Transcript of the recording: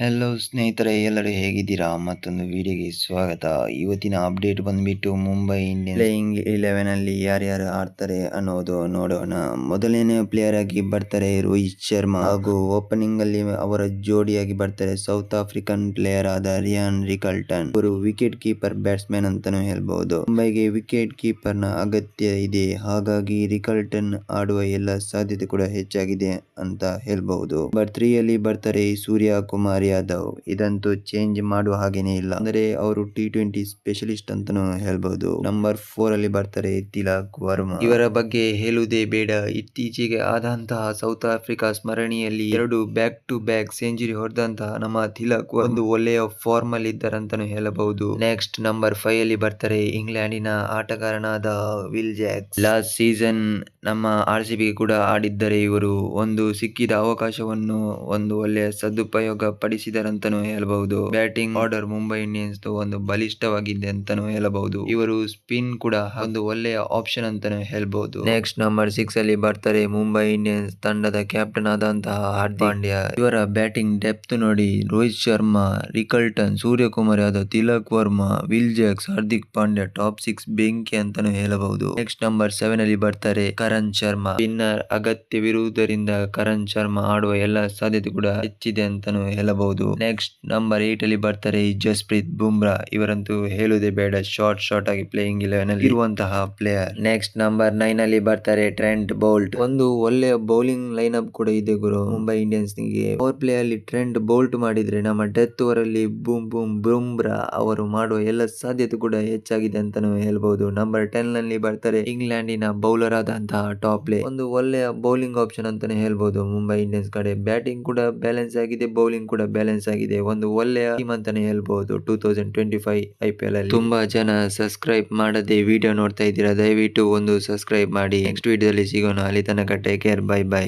Hello ಸ್ನೇಹಿತರೆ, ಎಲ್ಲರೂ ಹೇಗಿದ್ದೀರಾ? ಮತ್ತೊಂದು ವಿಡಿಯೋಗೆ ಸ್ವಾಗತ. ಇವತ್ತಿನ ಅಪ್ಡೇಟ್ ಬಂದ್ಬಿಟ್ಟು ಮುಂಬೈ ಇಂಡಿಯನ್ ಪ್ಲೇಯಿಂಗ್ ಇಲೆವೆನಲ್ಲಿ ಯಾರ್ಯಾರು ಆಡ್ತಾರೆ ಅನ್ನೋದು ನೋಡೋಣ. ಮೊದಲನೇ ಪ್ಲೇಯರ್ ಆಗಿ ಬರ್ತಾರೆ ರೋಹಿತ್ ಶರ್ಮಾ. ಹಾಗೂ ಓಪನಿಂಗ್ ಅಲ್ಲಿ ಅವರ ಜೋಡಿಯಾಗಿ ಬರ್ತಾರೆ ಸೌತ್ ಆಫ್ರಿಕನ್ ಪ್ಲೇಯರ್ ಆದ ರಿಯಾನ್ ರಿಕಲ್ಟನ್ ಇವರು ವಿಕೆಟ್ ಕೀಪರ್ ಬ್ಯಾಟ್ಸ್ಮನ್ ಅಂತಾನೂ ಹೇಳ್ಬಹುದು ಮುಂಬೈಗೆ ವಿಕೆಟ್ ಕೀಪರ್ನ ಅಗತ್ಯ ಇದೆ. ಹಾಗಾಗಿ ರಿಕಲ್ಟನ್ ಆಡುವ ಎಲ್ಲ ಸಾಧ್ಯತೆ ಕೂಡ ಹೆಚ್ಚಾಗಿದೆ ಅಂತ ಹೇಳ್ಬಹುದು ನಂಬರ್ ತ್ರೀ ಅಲ್ಲಿ ಬರ್ತಾರೆ ಸೂರ್ಯ ಕುಮಾರ್ ಯಾದವ್ ಇದಂತೂ ಚೇಂಜ್ ಮಾಡುವ ಹಾಗೇನೇ ಇಲ್ಲ. ಅಂದ್ರೆ ಅವರು ಟಿ ಟ್ವೆಂಟಿ ಸ್ಪೆಷಲಿಸ್ಟ್ ಅಂತಾನೂ ಹೇಳ್ಬಹುದು ನಂಬರ್ ಫೋರ್ ಅಲ್ಲಿ ಬರ್ತಾರೆ ತಿಲಕ್ ವರ್ಮಾ. ಇವರ ಬಗ್ಗೆ ಹೇಳುವುದೇ ಬೇಡ. ಇತ್ತೀಚೆಗೆ ಆದಂತಹ ಸೌತ್ ಆಫ್ರಿಕಾ ಸ್ಮರಣೆಯಲ್ಲಿ ಎರಡು ಬ್ಯಾಕ್ ಟು ಬ್ಯಾಕ್ ಸೆಂಚುರಿ ಹೊಡೆದಂತಹ ನಮ್ಮ ತಿಲಕ್ ಒಂದು ಒಳ್ಳೆಯ ಫಾರ್ಮ್ ಅಲ್ಲಿ ಇದ್ದಾರಂತಾನು ಹೇಳಬಹುದು. ನೆಕ್ಸ್ಟ್ ನಂಬರ್ ಫೈವ್ ಅಲ್ಲಿ ಬರ್ತಾರೆ ಇಂಗ್ಲೆಂಡಿನ ಆಟಗಾರನಾದ ವಿಲ್ ಜಾಕ್ಸ್ ಲಾಸ್ಟ್ ಸೀಸನ್ ನಮ್ಮ ಆರ್ ಸಿ ಬಿ ಕೂಡ ಆಡಿದ್ದರೆ ಇವರು ಒಂದು ಸಿಕ್ಕಿದ ಅವಕಾಶವನ್ನು ಒಂದು ಒಳ್ಳೆಯ ಸದುಪಯೋಗ ಪಡಿಸಿದರಂತಾನೂ ಹೇಳಬಹುದು. ಬ್ಯಾಟಿಂಗ್ ಆರ್ಡರ್ ಮುಂಬೈ ಇಂಡಿಯನ್ಸ್ ಒಂದು ಬಲಿಷ್ಠವಾಗಿದೆ ಅಂತಾನೂ ಹೇಳಬಹುದು. ಇವರು ಸ್ಪಿನ್ ಕೂಡ ಒಂದು ಒಳ್ಳೆಯ ಆಪ್ಷನ್ ಅಂತಾನೂ ಹೇಳಬಹುದು. ನೆಕ್ಸ್ಟ್ ನಂಬರ್ ಸಿಕ್ಸ್ ಅಲ್ಲಿ ಬರ್ತಾರೆ ಮುಂಬೈ ಇಂಡಿಯನ್ಸ್ ತಂಡದ ಕ್ಯಾಪ್ಟನ್ ಆದಂತಹ ಹಾರ್ದಿಕ್ ಪಾಂಡ್ಯ. ಇವರ ಬ್ಯಾಟಿಂಗ್ ಡೆಪ್ತ್ ನೋಡಿ Rohit Sharma, Rickelton, Suryakumar Yadav, Tilak Varma, Will Jacks, Hardik Pandya top six ಬೆಂಕಿ ಅಂತಾನೂ ಹೇಳಬಹುದು. ನೆಕ್ಸ್ಟ್ ನಂಬರ್ ಸೆವೆನ್ ಅಲ್ಲಿ ಬರ್ತಾರೆ ಕರಣ್ ಶರ್ಮಾ. ಸ್ಪಿನ್ನರ್ ಅಗತ್ಯವಿರುವುದರಿಂದ ಕರಣ್ ಶರ್ಮಾ ಆಡುವ ಎಲ್ಲ ಸಾಧ್ಯತೆ ಕೂಡ ಹೆಚ್ಚಿದೆ ಅಂತಾನೂ ಹೇಳಬಹುದು. ನೆಕ್ಸ್ಟ್ ನಂಬರ್ ಏಟ್ ಅಲ್ಲಿ ಬರ್ತಾರೆ ಜಸ್ಪ್ರೀತ್ ಬುಮ್ರಾ. ಇವರಂತೂ ಹೇಳುವುದೇ ಬೇಡ ಶಾರ್ಟ್ ಶಾರ್ಟ್ ಆಗಿ ಪ್ಲೇಯಿಂಗ್ ಇಲೆವೆನ್ ಅಲ್ಲಿ ಇರುವಂತಹ ಪ್ಲೇಯರ್ ನೆಕ್ಸ್ಟ್ ನಂಬರ್ ನೈನ್ ಅಲ್ಲಿ ಬರ್ತಾರೆ ಟ್ರೆಂಟ್ ಬೋಲ್ಟ್ ಒಂದು ಒಳ್ಳೆಯ ಬೌಲಿಂಗ್ ಲೈನ್ ಅಪ್ ಕೂಡ ಇದೆ ಗುರು. ಮುಂಬೈ ಇಂಡಿಯನ್ಸ್ಗೆ ಪವರ್ ಪ್ಲೇ ಅಲ್ಲಿ ಟ್ರೆಂಟ್ ಬೋಲ್ಟ್ ಮಾಡಿದ್ರೆ ನಮ್ಮ ಡೆತ್ ಓವರ್ ಅಲ್ಲಿ ಬೂಮ್ ಬೂಮ್ ಬುಮ್ರಾ ಅವರು ಮಾಡುವ ಎಲ್ಲ ಸಾಧ್ಯತೆ ಕೂಡ ಹೆಚ್ಚಾಗಿದೆ ಅಂತಾನೂ ಹೇಳ್ಬಹುದು. ನಂಬರ್ ಟೆನ್ನಲ್ಲಿ ಬರ್ತಾರೆ ಇಂಗ್ಲೆಂಡಿನ ಬೌಲರ್ ಆದಂತಹ ಟಾಪ್ ಪ್ಲೇ ಒಂದು ಒಳ್ಳೆಯ ಬೌಲಿಂಗ್ ಆಪ್ಷನ್ ಅಂತಾನೆ ಹೇಳ್ಬಹುದು. ಮುಂಬೈ ಇಂಡಿಯನ್ಸ್ ಕಡೆ ಬ್ಯಾಟಿಂಗ್ ಕೂಡ ಬ್ಯಾಲೆನ್ಸ್ ಆಗಿದೆ ಬೌಲಿಂಗ್ ಕೂಡ ಬ್ಯಾಲೆನ್ಸ್ ಆಗಿದೆ. ಒಂದು ಒಳ್ಳೆಯ ಟೀಮ್ ಅಂತಾನೆ ಹೇಳ್ಬಹುದು two thousand twenty five I P L ಅಲ್ಲಿ. ತುಂಬಾ ಜನ ಸಬ್ಸ್ಕ್ರೈಬ್ ಮಾಡದೆ ವಿಡಿಯೋ ನೋಡ್ತಾ ಇದ್ದೀರಾ? ದಯವಿಟ್ಟು ಒಂದು ಸಬ್ಸ್ಕ್ರೈಬ್ ಮಾಡಿ. ನೆಕ್ಸ್ಟ್ ವಿಡಿಯೋದಲ್ಲಿ ಸಿಗೋಣ. ಅಲ್ಲಿ ತನಕ ಟೇಕ್ ಕೇರ್ ಬೈ ಬೈ